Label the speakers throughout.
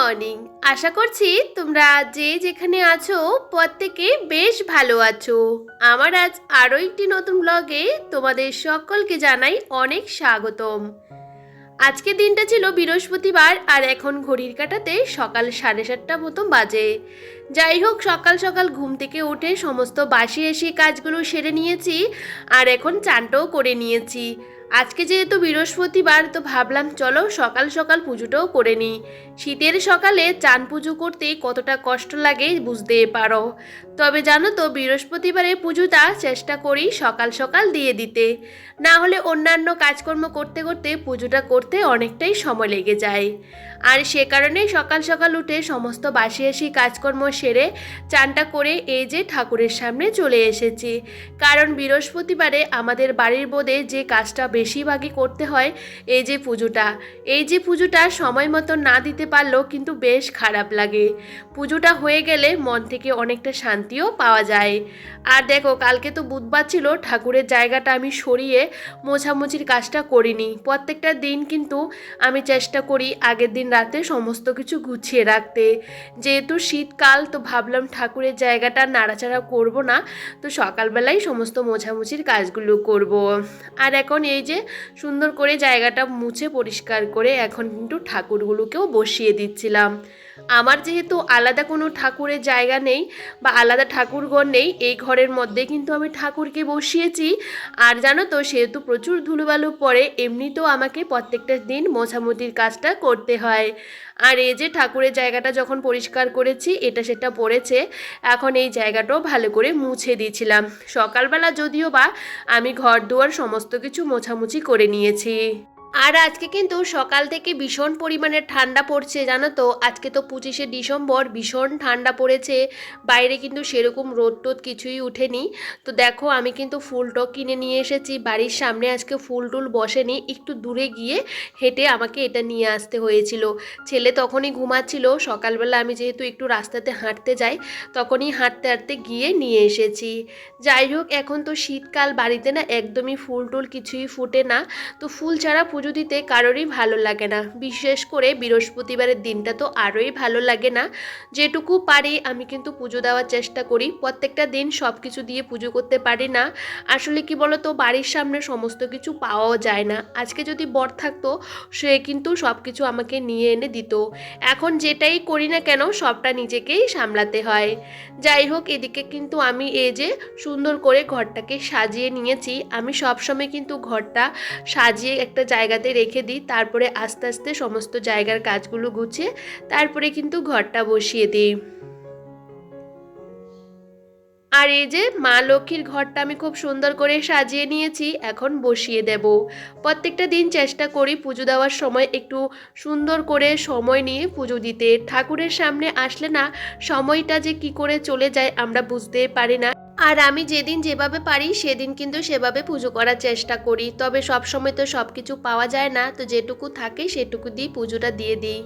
Speaker 1: Morning আশা করছি তোমরা যে যেখানে আছো প্রত্যেকে বেশ ভালো আছো। আমার আজ আরও একটি নতুন ব্লগে তোমাদের সকলকে জানাই অনেক স্বাগতম। আজকে দিনটা ছিল বৃহস্পতিবার আর এখন ঘড়ির কাটাতে সকাল সাড়ে সাতটা মতো বাজে। যাই হোক, সকাল সকাল ঘুম থেকে উঠে সমস্ত বাসি এসে কাজগুলো সেরে নিয়েছি আর এখন চানটাও করে নিয়েছি। আজকে যেহেতু বৃহস্পতিবার, তো ভাবলাম চলো সকাল সকাল পুজোটাও করে নিই। শীতের সকালে চান পুজো করতে কতটা কষ্ট লাগে বুঝতে পারো। তবে জানো তো বৃহস্পতিবারে পুজোটা চেষ্টা করি সকাল সকাল দিয়ে দিতে। না হলে অন্যান্য কাজকর্ম করতে করতে পুজোটা করতে অনেকটাই সময় লেগে যায়। আর সে কারণেই সকাল সকাল উঠে সমস্ত বাসি আসি কাজকর্ম সেরে চানটা করে এই যে ঠাকুরের সামনে চলে এসেছি। কারণ বৃহস্পতিবারে আমাদের বাড়ির বোধে যে কাজটা বেশিরভাগই করতে হয় এই যে পুজোটা। এই যে পুজোটা সময় মতো না দিতে পারলেও কিন্তু বেশ খারাপ লাগে। পুজোটা হয়ে গেলে মন থেকে অনেকটা শান্তিও পাওয়া যায়। আর দেখো, কালকে তো বুধবার ছিল, ঠাকুরের জায়গাটা আমি সরিয়ে মোছামুছির কাজটা করিনি। প্রত্যেকটা দিন কিন্তু আমি চেষ্টা করি আগের দিন রাতে সমস্ত কিছু গুছিয়ে রাখতে। যেহেতু শীতকাল, তো ভাবলাম ঠাকুরের জায়গাটা নাড়াচাড়া করব না, তো সকালবেলাই সমস্ত মোছামুছির কাজগুলো করব। আর এখন এই যে সুন্দর করে জায়গাটা মুছে পরিষ্কার করে এখন কিন্তু ঠাকুরগুলোকেও বসিয়ে দিচ্ছিলাম। আমার যেহেতু আলাদা কোনো ঠাকুরের জায়গা নেই বা আলাদা ঠাকুরঘর নেই, এই ঘরের মধ্যে কিন্তু আমি ঠাকুরকে বসিয়েছি। আর জানো তো, সেহেতু প্রচুর ধুলোবালু পড়ে, এমনিতেও আমাকে প্রত্যেকটা দিন মোছামুতির কাজটা করতে হয়। আর এই যে ঠাকুরের জায়গাটা যখন পরিষ্কার করেছি, এটা সেটা পড়েছে। এখন এই জায়গাটাও ভালো করে মুছে দিয়েছিলাম। সকালবেলা যদিও বা আমি ঘর দুয়ার সমস্ত কিছু মোছামুছি করে নিয়েছি। আর আজকে কিন্তু সকাল থেকে ভীষণ পরিমাণে ঠান্ডা পড়ছে, জানো তো? আজকে তো পঁচিশে ডিসেম্বর, ভীষণ ঠান্ডা পড়েছে। বাইরে কিন্তু সেরকম রোদ টোদ কিছুই উঠেনি। তো দেখো, আমি কিন্তু ফুলটো কিনে নিয়ে এসেছি। বাড়ির সামনে আজকে ফুল টুল বসেনি। একটু দূরে গিয়ে হেঁটে আমাকে এটা নিয়ে আসতে হয়েছিল। ছেলে তখনই ঘুমাচ্ছিল। সকালবেলা আমি যেহেতু একটু রাস্তাতে হাঁটতে যাই, তখনই হাঁটতে হাঁটতে গিয়ে নিয়ে এসেছি। যাই হোক, এখন তো শীতকাল। বাড়িতে না একদমই ফুল টুল কিছুই ফুটে না। তো ফুল ছাড়া পুজো দিতে কারোরই ভালো লাগে না। বিশেষ করে বৃহস্পতিবারের দিনটা তো আরোই ভালো লাগে না। যেটুকু পারি আমি কিন্তু পুজো দেওয়ার চেষ্টা করি। প্রত্যেকটা দিন সব কিছু দিয়ে পুজো করতে পারি না। আসলে কি বলতো, বাড়ির সামনে সমস্ত কিছু পাওয়াও যায় না। আজকে যদি বর থাকতো, সে কিন্তু সব কিছু আমাকে নিয়ে এনে দিত। এখন যেটাই করি না কেন, সবটা নিজেকেই সামলাতে হয়। যাই হোক, এদিকে কিন্তু আমি এই যে সুন্দর করে ঘরটাকে সাজিয়ে নিয়েছি। আমি সবসময় কিন্তু ঘরটা সাজিয়ে একটা জায়গাতে রেখে দিই, তারপরে আস্তে আস্তে সমস্ত জায়গার কাজগুলো গুছিয়ে তারপরে কিন্তু ঘরটা বসিয়ে দিই। আর এই যে মা লক্ষ্মীর ঘরটা আমি খুব সুন্দর করে সাজিয়ে নিয়েছি, এখন বসিয়ে দেব। প্রত্যেকটা দিন চেষ্টা করি পুজো দেওয়ার সময় একটু সুন্দর করে সময় নিয়ে পুজো দিতে। ঠাকুরের সামনে আসলে না, সময়টা যে কি করে চলে যায় আমরা বুঝতে পারি না। আর আমি যেদিন যেভাবে পারি, সেদিন কিন্তু সেভাবে পুজো করার চেষ্টা করি। তবে সবসময় তো সব কিছু পাওয়া যায় না, তো যেটুকু থাকে সেটুকু দিয়ে পুজোটা দিয়ে দিই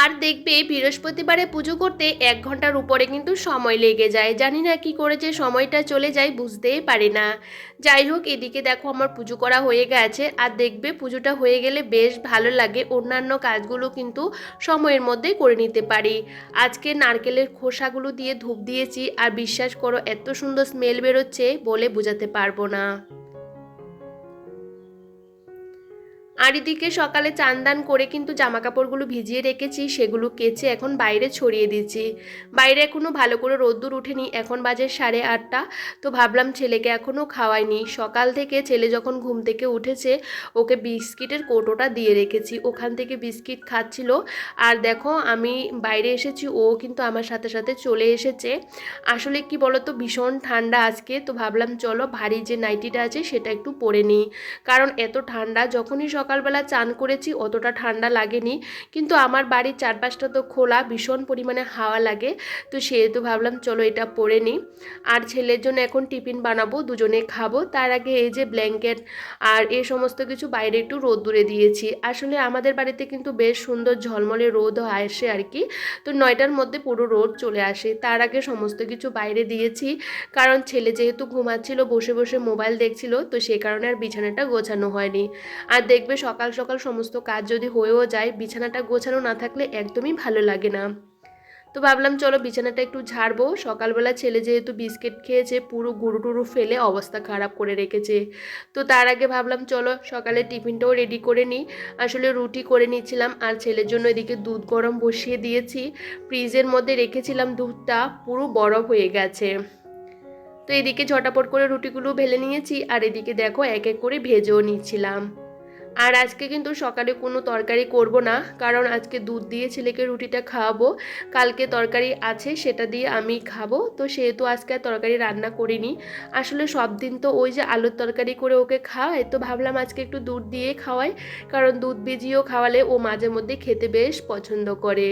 Speaker 1: আর দেখবে বৃহস্পতিবারে পুজো করতে এক ঘণ্টার উপরে কিন্তু সময় লেগে যায়। জানি না কি করে যে সময়টা চলে যায়, বুঝতেই পারি না। যাই হোক, এদিকে দেখো আমার পুজো করা হয়ে গেছে। আর দেখবে পুজোটা হয়ে গেলে বেশ ভালো লাগে। অন্যান্য কাজগুলো কিন্তু সময়ের মধ্যে করে নিতে পারি। আজকে নারকেলের খোসাগুলো দিয়ে ধূপ দিয়েছি। আর বিশ্বাস করো, এত সুন্দর স্মেল বেরোচ্ছে বলে বোঝাতে পারব না। আর এদিকে সকালে চান্দান করে কিন্তু জামা কাপড়গুলো ভিজিয়ে রেখেছি, সেগুলো কেচে এখন বাইরে ছড়িয়ে দিচ্ছি বাইরে এখনও ভালো করে রোদ্দুর উঠেনি এখন বাজে সাড়ে আটটা। তো ভাবলাম ছেলেকে এখনও খাওয়াইনি। সকাল থেকে ছেলে যখন ঘুম থেকে উঠেছে, ওকে বিস্কিটের কোটোটা দিয়ে রেখেছি। ওখান থেকে বিস্কিট খাচ্ছিল। আর দেখো, আমি বাইরে এসেছি, ও কিন্তু আমার সাথে সাথে চলে এসেছে। আসলে কি বলতো, ভীষণ ঠান্ডা আজকে। তো ভাবলাম, চলো ভারী যে নাইটিটা আছে, সেটা একটু পরে নিই। কারণ এত ঠান্ডা, যখনই সকাল সকালবেলা চান করেছি, অতটা ঠান্ডা লাগেনি। কিন্তু আমার বাড়ির চারপাশটা তো খোলা, ভীষণ পরিমাণে হাওয়া লাগে। তো সেহেতু ভাবলাম, চলো এটা পরে নিই। আর ছেলের জন্য এখন টিফিন বানাবো, দুজনে খাব। তার আগে এই যে ব্ল্যাঙ্কেট আর এই সমস্ত কিছু বাইরে একটু রোদ দূরে দিয়েছি। আসলে আমাদের বাড়িতে কিন্তু বেশ সুন্দর ঝলমলে রোদও আসে আর কি। তো নয়টার মধ্যে পুরো রোদ চলে আসে। তার আগে সমস্ত কিছু বাইরে দিয়েছি। কারণ ছেলে যেহেতু ঘুমাচ্ছিল, বসে বসে মোবাইল দেখছিল, তো সে কারণে আর বিছানাটা গোছানো হয়নি। আর দেখবে সকাল সকাল সমস্ত কাজ যদি হয়েও যায়, বিছানাটা গোছানো না থাকলে একদমই ভালো লাগে না। তো ভাবলাম, চলো বিছানাটা একটু ঝাড়বো। সকালবেলা ছেলে যেহেতু বিস্কিট খেয়েছে, পুরো গুরু টুরু ফেলে অবস্থা খারাপ করে রেখেছে। তো তার আগে ভাবলাম, চলো সকালে টিফিনটাও রেডি করে নিই। আসলে রুটি করে নিচ্ছিলাম আর ছেলের জন্য এদিকে দুধ গরম বসিয়ে দিয়েছি। ফ্রিজের মধ্যে রেখেছিলাম দুধটা, পুরো বরফ হয়ে গেছে। তো এদিকে ঝটাপট করে রুটিগুলো ভেলে নিয়েছি আর এদিকে দেখো এক এক করে ভেজেও নিচ্ছিলাম। আর আজকে কিন্তু সকালে কোনো তরকারি করব না, কারণ আজকে দুধ দিয়ে ছেলেকে রুটিটা খাওয়াবো। কালকে তরকারি আছে, সেটা দিয়ে আমি খাব। তো সেহেতু আজকে আর তরকারি রান্না করিনি। আসলে সব দিন তো ওই যে আলুর তরকারি করে ওকে খাওয়াই তো ভাবলাম আজকে একটু দুধ দিয়ে খাওয়াই। কারণ দুধ ভিজিয়েও খাওয়ালে ও মাঝে মধ্যে খেতে বেশ পছন্দ করে।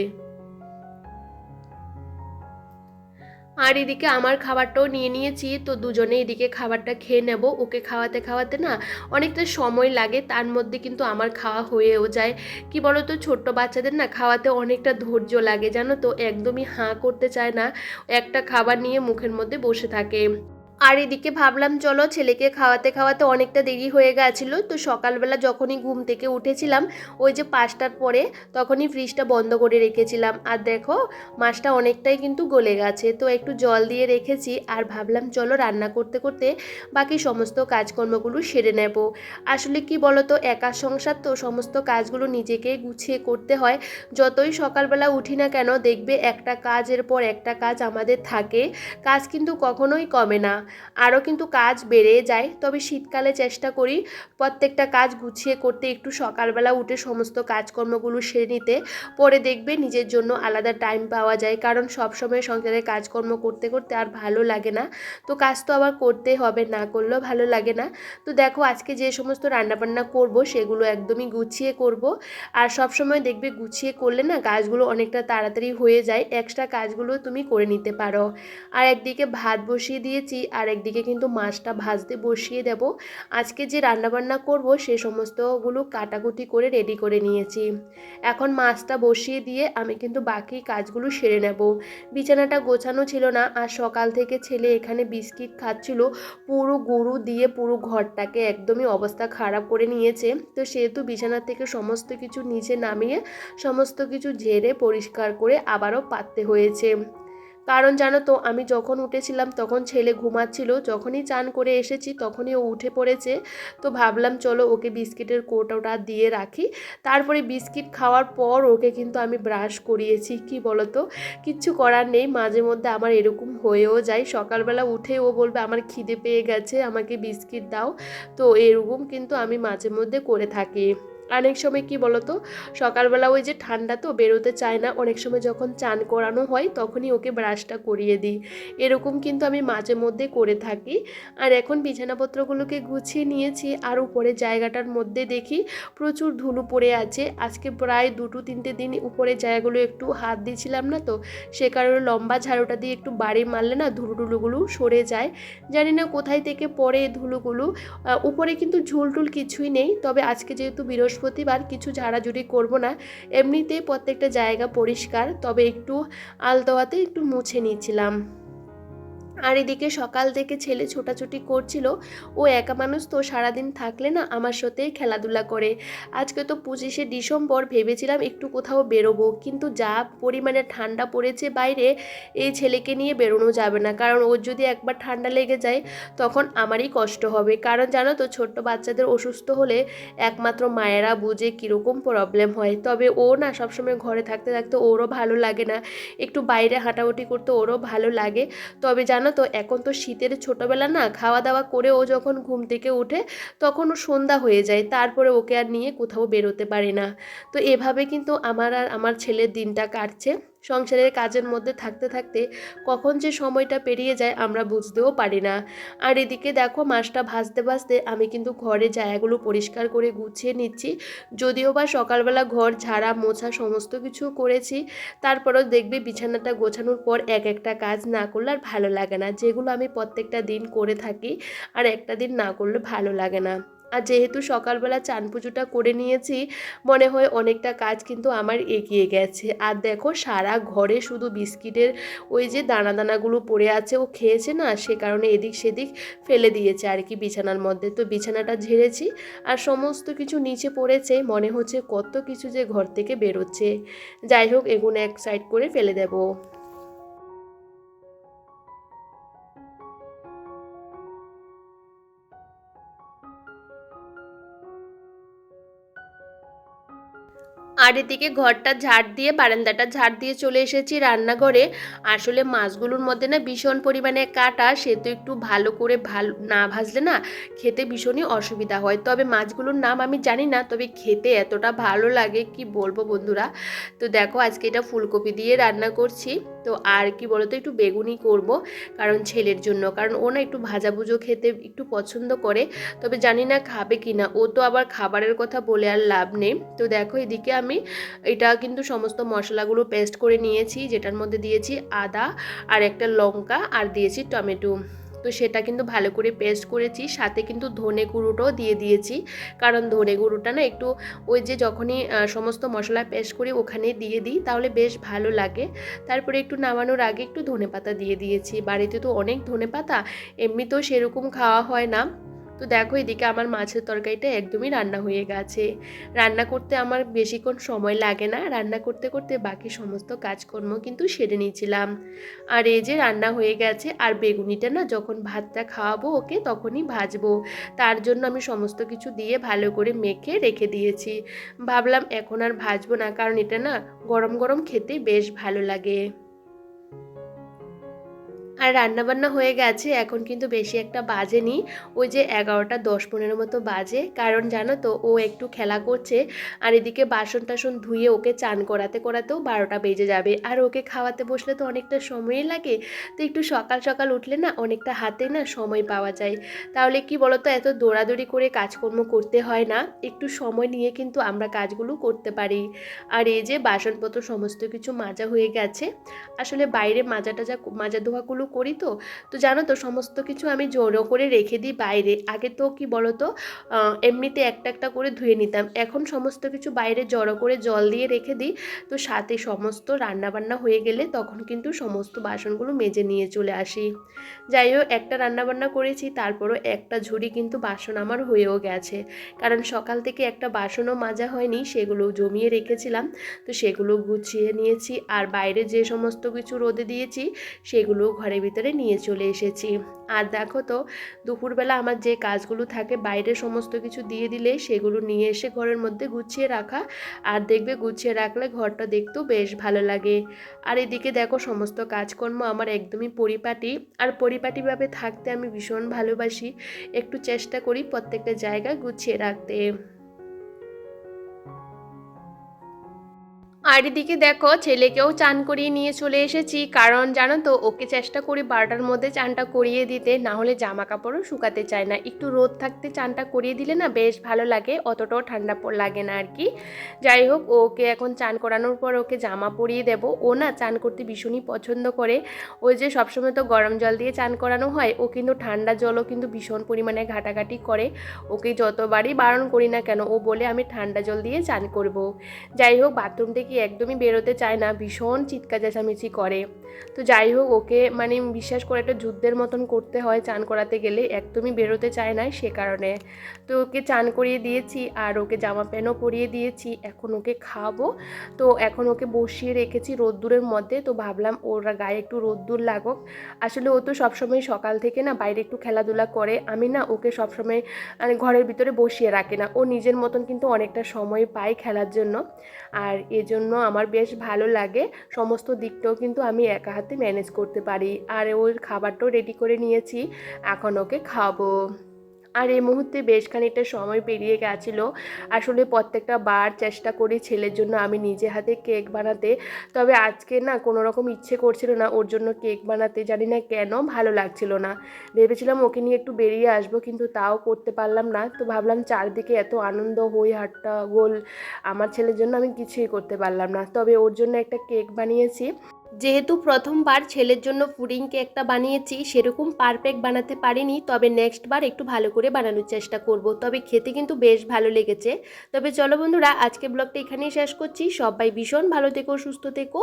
Speaker 1: আর এদিকে আমার খাবারটাও নিয়ে নিয়েছি, তো দুজনে এদিকে খাবারটা খেয়ে নেব। ওকে খাওয়াতে খাওয়াতে না অনেকটা সময় লাগে, তার মধ্যে কিন্তু আমার খাওয়া হয়েও যায়। কি বলো তো ছোট্ট বাচ্চাদের না খাওয়াতে অনেকটা ধৈর্য লাগে, জানো তো? একদমই হাঁ করতে চায় না। একটা খাবার নিয়ে মুখের মধ্যে বসে থাকে। আর এদিকে ভাবলাম, চলো ছেলেকে খাওয়াতে খাওয়াতে অনেকটা দেরি হয়ে গেছিল। তো সকালবেলা যখনই ঘুম থেকে উঠেছিলাম, ওই যে পাঁচটার পরে তখনই ফ্রিজটা বন্ধ করে রেখেছিলাম। আর দেখো, মাছটা অনেকটাই কিন্তু গলে গেছে। তো একটু জল দিয়ে রেখেছি আর ভাবলাম, চলো রান্না করতে করতে বাকি সমস্ত কাজকর্মগুলো সেরে নেব। আসলে কি বলো তো একা সংসার তো সমস্ত কাজগুলো নিজেকে গুছিয়ে করতে হয়। যতই সকালবেলা উঠি না কেন, দেখবে একটা কাজের পর একটা কাজ আমাদের থাকে। কাজ কিন্তু কখনোই কমে না। আরও কিন্তু কাজ বেড়ে যায়। তবে শীতকালে চেষ্টা করি প্রত্যেকটা কাজ গুছিয়ে করতে, একটু সকালবেলা উঠে সমস্ত কাজকর্মগুলো সেরে নিতে। পরে দেখবে নিজের জন্য আলাদা টাইম পাওয়া যায়, কারণ সবসময় সংসারে কাজকর্ম করতে করতে আর ভালো লাগে না। তো কাজ তো আবার করতে হবে, না করলেও ভালো লাগে না। তো দেখো, আজকে যে সমস্ত রান্নাবান্না করব, সেগুলো একদমই গুছিয়ে করব। আর সব সময় দেখবে গুছিয়ে করলে না, কাজগুলো অনেকটা তাড়াতাড়ি হয়ে যায়। এক্সট্রা কাজগুলো তুমি করে নিতে পারো। আর একদিকে ভাত বসিয়ে দিয়েছি আর একদিকে কিন্তু মাছটা ভাজতে বসিয়ে দেব। আজকে যে রান্নাবান্না করব সে সমস্তগুলো কাটাকুটি করে রেডি করে নিয়েছি। এখন মাছটা বসিয়ে দিয়ে আমি কিন্তু বাকি কাজগুলো সেরে নেব। বিছানাটা গোছানো ছিল না আর সকাল থেকে ছেলে এখানে বিস্কিট খাচ্ছিল। পুরো গরু দিয়ে পুরো ঘরটাকে একদমই অবস্থা খারাপ করে নিয়েছে। তো সেহেতু বিছানা থেকে সমস্ত কিছু নিচে নামিয়ে সমস্ত কিছু ঝেড়ে পরিষ্কার করে আবারও পাততে হয়েছে। কারণ জানো তো, আমি যখন উঠেছিলাম তখন ছেলে ঘুমাচ্ছিল, যখনই চান করে এসেছি তখনই ও উঠে পড়েছে। তো ভাবলাম চলো ওকে বিস্কিটের কোটোটা দিয়ে রাখি। তারপরে বিস্কিট খাওয়ার পর ওকে কিন্তু আমি ব্রাশ করিয়েছি, কি তো কিচ্ছু করার নেই, মাঝে মধ্যে আমার এরকম হয়েও যায়। সকালবেলা উঠে ও বলবে, আমার খিদে পেয়ে গেছে, আমাকে বিস্কিট দাও। তো এরকম কিন্তু আমি মাঝে মধ্যে করে থাকি। অনেক সময় কি বলতো, সকালবেলা ওই যে ঠান্ডা তো বেরোতে চায় না, অনেক সময় যখন চান করানো হয় তখনই ওকে ব্রাশটা করিয়ে দিই। এরকম কিন্তু আমি মাঝে মধ্যে করে থাকি। আর এখন বিছানাপত্রগুলোকে গুছিয়ে নিয়েছি আর উপরে জায়গাটার মধ্যে দেখি প্রচুর ধুলো পড়ে আছে। আজকে প্রায় দুটো তিনটে দিন উপরে জায়গাগুলো একটু হাত দিয়েছিলাম না তো, সে কারণে লম্বা ঝাড়ুটা দিয়ে একটু বাড়ি মারলে না ধুলো টুলুগুলো সরে যায়। জানি না কোথায় থেকে পড়ে ধুলোগুলো। উপরে কিন্তু ঝুল টুল কিছুই নেই, তবে আজকে যেহেতু বৃহস্পতিবার কিছু ঝাড়াঝুড়ি করব না। এমনিতেই প্রত্যেকটা জায়গা পরিষ্কার, তবে একটু আলতোয়াতে একটু মুছে নিয়েছিলাম। আর এদিকে সকাল থেকে ছেলে ছোটাছুটি করছিল। ও একা মানুষ তো সারাদিন থাকলে না আমার সাথেই খেলাধুলা করে। আজকে তো পঁচিশে ডিসেম্বর, ভেবেছিলাম একটু কোথাও বেরোবো। কিন্তু যা পরিমাণে ঠান্ডা পড়েছে বাইরে, এই ছেলেকে নিয়ে বেরোনো যাবে না। কারণ ওর যদি একবার ঠান্ডা লেগে যায়, তখন আমারই কষ্ট হবে। কারণ জানো তো, ছোট্ট বাচ্চাদের অসুস্থ হলে একমাত্র মায়েরা বুঝে কীরকম প্রবলেম হয়। তবে ও না সবসময় ঘরে থাকতে থাকতে ওরও ভালো লাগে না। একটু বাইরে হাঁটাহুটি করতে ওরও ভালো লাগে। তবে জানো তো এখন তো শীতের ছোটোবেলা না খাওয়া দাওয়া করে ও যখন ঘুম থেকে ওঠে তখন ও সন্ধ্যা হয়ে যায়। তারপরে ওকে আর নিয়ে কোথাও বেরোতে পারে না। তো এভাবে কিন্তু আমার আর আমার ছেলের দিনটা কাটছে। সংসারের কাজের মধ্যে থাকতে থাকতে কখন যে সময়টা পেরিয়ে যায় আমরা বুঝতেও পারি না। আর এদিকে দেখো মাছটা ভাজতে ভাজতে আমি কিন্তু ঘরে জায়গাগুলো পরিষ্কার করে গুছিয়ে নিচ্ছি। যদিও বা সকালবেলা ঘর, ঝাড়া, মোছা সমস্ত কিছু করেছি, তারপরেও দেখবে বিছানাটা গোছানোর পর এক একটা কাজ না করলে আর ভালো লাগে না। যেগুলো আমি প্রত্যেকটা দিন করে থাকি আর একটা দিন না করলে ভালো লাগে না। আর যেহেতু সকালবেলা চান পুজোটা করে নিয়েছি, মনে হয় অনেকটা কাজ কিন্তু আমার এগিয়ে গেছে। আর দেখো সারা ঘরে শুধু বিস্কিটের ওই যে দানা দানাগুলো পড়ে আছে, ও খেয়েছে না, সে কারণে এদিক সেদিক ফেলে দিয়েছে আর কি বিছানার মধ্যে। তো বিছানাটা ঝেড়েছি আর সমস্ত কিছু নিচে পড়েছে, মনে হচ্ছে কত কিছু যে ঘর থেকে বেরোচ্ছে। যাই হোক, এগুলো এক সাইড করে ফেলে দেবো। আর এদিকে ঘরটা ঝাড় দিয়ে, বারান্দাটা ঝাড় দিয়ে চলে এসেছি রান্নাঘরে। আসলে মাছগুলোর মধ্যে না ভীষণ পরিমাণে কাটা, সে তো একটু ভালো করে ভালো, না ভাজলে না খেতে ভীষণই অসুবিধা হয়। তবে মাছগুলোর নাম আমি জানি না, তবে খেতে এতটা ভালো লাগে কি বলব বন্ধুরা? তো দেখো আজকে এটা ফুলকপি দিয়ে রান্না করছি। তো আর কি বলতো, একটু বেগুনি করব কারণ ছেলের জন্য, কারণ ও না একটু ভাজাভুজো খেতে একটু পছন্দ করে, তবে জানি না খাবে কি না ও তো আবার খাবারের কথা বলে আর লাভ নেই। তো দেখো এদিকে আমি এটা কিন্তু সমস্ত মশলাগুলো পেস্ট করে নিয়েছি, যেটার মধ্যে দিয়েছি আদা আর একটা লঙ্কা আর দিয়েছি টমেটো। তো সেটা কিন্তু ভালো করে পেস্ট করেছি, সাথে কিন্তু ধনে গুঁড়োটাও দিয়ে দিয়েছি। কারণ ধনে গুঁড়োটা না একটু ওই যে যখনই সমস্ত মশলা পেস্ট করি ওখানে দিয়ে দিই, তাহলে বেশ ভালো লাগে। তারপরে একটু নামানোর আগে একটু ধনে পাতা দিয়ে দিয়েছি। বাড়িতে তো অনেক ধনে পাতা, এমনিতেও সেরকম খাওয়া হয় না। তো দেখো, এদিকে আমার মাছের তরকারিটা একদমই রান্না হয়ে গেছে। রান্না করতে আমার বেশিক্ষণ সময় লাগে না। রান্না করতে করতে বাকি সমস্ত কাজকর্ম কিন্তু সেরে নিয়েছিলাম। আর এই যে রান্না হয়ে গেছে, আর বেগুনিটা না যখন ভাতটা খাওয়াবো ওকে তখনই ভাজবো। তার জন্য আমি সমস্ত কিছু দিয়ে ভালো করে মেখে রেখে দিয়েছি। ভাবলাম এখন আর ভাজবো না, কারণ এটা না গরম গরম খেতে বেশ ভালো লাগে। আর রান্নাবান্না হয়ে গেছে, এখন কিন্তু বেশি একটা বাজেনি। ওই যে এগারোটা দশ পনেরো মতো বাজে, কারণ জানো তো, ও একটু খেলা করছে, আর এদিকে বাসন টাসন ধুয়ে ওকে চান করাতে করাতেও বারোটা বেজে যাবে। আর ওকে খাওয়াতে বসলে তো অনেকটা সময়ই লাগে, তো একটু সকাল সকাল উঠলে না অনেকটা হাতে না সময় পাওয়া যায়। তাহলে কি বলতো, এত দৌড়াদৌড়ি করে কাজকর্ম করতে হয় না, একটু সময় নিয়ে কিন্তু আমরা কাজগুলো করতে পারি। আর এই যে বাসনপত্র সমস্ত কিছু মাজা হয়ে গেছে, আসলে বাইরে মাজা টাজা মাজা ধোয়াগুলো করি তো। তো জানো তো, সমস্ত কিছু আমি জড়ো করে রেখে দিই বাইরে। আগে তো কি বলতো এমনিতে একটা একটা করে ধুয়ে নিতাম। এখন সমস্ত কিছু বাইরে জড়ো করে জল দিয়ে রেখে দিই। তো সাথে সমস্ত রান্নাবান্না হয়ে গেলে তখন কিন্তু সমস্ত বাসনগুলো মেজে নিয়ে চলে আসি। যাই হোক, একটা রান্নাবান্না করেছি, তারপরও একটা ঝুড়ি কিন্তু বাসন আমার হয়েও গেছে। কারণ সকাল থেকে একটা বাসনও মাজা হয়নি, সেগুলো জমিয়ে রেখেছিলাম। তো সেগুলো গুছিয়ে নিয়েছি। আর বাইরে যে সমস্ত কিছু রোদে দিয়েছি সেগুলো ঘরের ভিতরে নিয়ে চলে এসেছি। আর দেখো তো, দুপুরবেলা আমার যে কাজগুলো থাকে, বাইরে সমস্ত কিছু দিয়ে দিলে সেগুলো নিয়ে এসে ঘরের মধ্যে গুছিয়ে রাখা। আর দেখবে গুছিয়ে রাখলে ঘরটা দেখতেও বেশ ভালো লাগে। আর এদিকে দেখো সমস্ত কাজকর্ম আমার একদমই পরিপাটি। আর পরিপাটিভাবে থাকতে আমি ভীষণ ভালোবাসি। একটু চেষ্টা করি প্রত্যেকটা জায়গা গুছিয়ে রাখতে। আর এদিকে দেখো, ছেলেকেও চান করিয়ে নিয়ে চলে এসেছি। কারণ জানো তো, ওকে চেষ্টা করি বারোটার মধ্যে চানটা করিয়ে দিতে, না হলে জামা কাপড়ও শুকাতে চায় না। একটু রোদ থাকতে চানটা করিয়ে দিলে না বেশ ভালো লাগে, অতটাও ঠান্ডা লাগে না আর কি। যাই হোক, ওকে এখন চান করানোর পর ওকে জামা পরিয়ে দেব। ও না চান করতে ভীষণই পছন্দ করে। ওই যে সবসময় তো গরম জল দিয়ে চান করানো হয়, ও কিন্তু ঠান্ডা জলও কিন্তু ভীষণ পরিমাণে ঘাটাঘাটি করে। ওকে যতবারই বারণ করি না কেন, ও বলে আমি ঠান্ডা জল দিয়ে চান করব। যাই হোক, বাথরুম থেকে একদমই বেরোতে চায় না, ভীষণ চিৎকার চেঁচামেচি করে। তো যাই হোক, ওকে মানে বিশ্বাস করে একটা যুদ্ধের মতন করতে হয় চান করাতে গেলে, একদমই বেরোতে চায় না সে কারণে। তো ওকে চান করিয়ে দিয়েছি, আর ওকে জামা প্যান্টও পরিয়ে দিয়েছি, এখন ওকে খাওয়াবো। তো এখন ওকে বসিয়ে রেখেছি রোদ্দুরের মধ্যে, তো ভাবলাম ওর গায়ে একটু রোদ্দুর লাগুক। আসলে ও তো সবসময় সকাল থেকে না বাইরে একটু খেলাধুলা করে, আমি না ওকে সবসময় মানে ঘরের ভিতরে বসিয়ে রাখি না। ও নিজের মতন কিন্তু অনেকটা সময় পায় খেলার জন্য। আর এজন্য আমার বেশ ভালো লাগে। সমস্ত দিকটাও কিন্তু আমি একা হাতে ম্যানেজ করতে পারি। আর ওর খাবারটাও রেডি করে নিয়েছি। এখন ওকে খাওয়াবো। আর এই মুহূর্তে বেশ খানিকটা সময় পেরিয়ে গেছিল। আসলে প্রত্যেকটা বার চেষ্টা করি ছেলের জন্য আমি নিজে হাতে কেক বানাতে। তবে আজকে না কোনো রকম ইচ্ছে করছিল না ওর জন্য কেক বানাতে, জানি না কেন ভালো লাগছিল না। ভেবেছিলাম ওকে নিয়ে একটু বেরিয়ে আসব কিন্তু তাও করতে পারলাম না। তো ভাবলাম চারদিকে এত আনন্দ, হই হাট্টা, গোল, আমার ছেলের জন্য আমি কিছুই করতে পারলাম না। তবে ওর জন্য একটা কেক বানিয়েছি। যেহেতু প্রথমবার ছেলের জন্য পুডিং কেকটা বানিয়েছি, সেরকম পারফেক্ট বানাতে পারিনি, তবে নেক্সট বার একটু ভালো করে বানানোর চেষ্টা করব। তবে খেতে কিন্তু বেশ ভালো লেগেছে। তবে চলো বন্ধুরা আজকে ব্লগটা এখানেই শেষ করছি। সবাই ভীষণ ভালো থেকো, সুস্থ থেকো।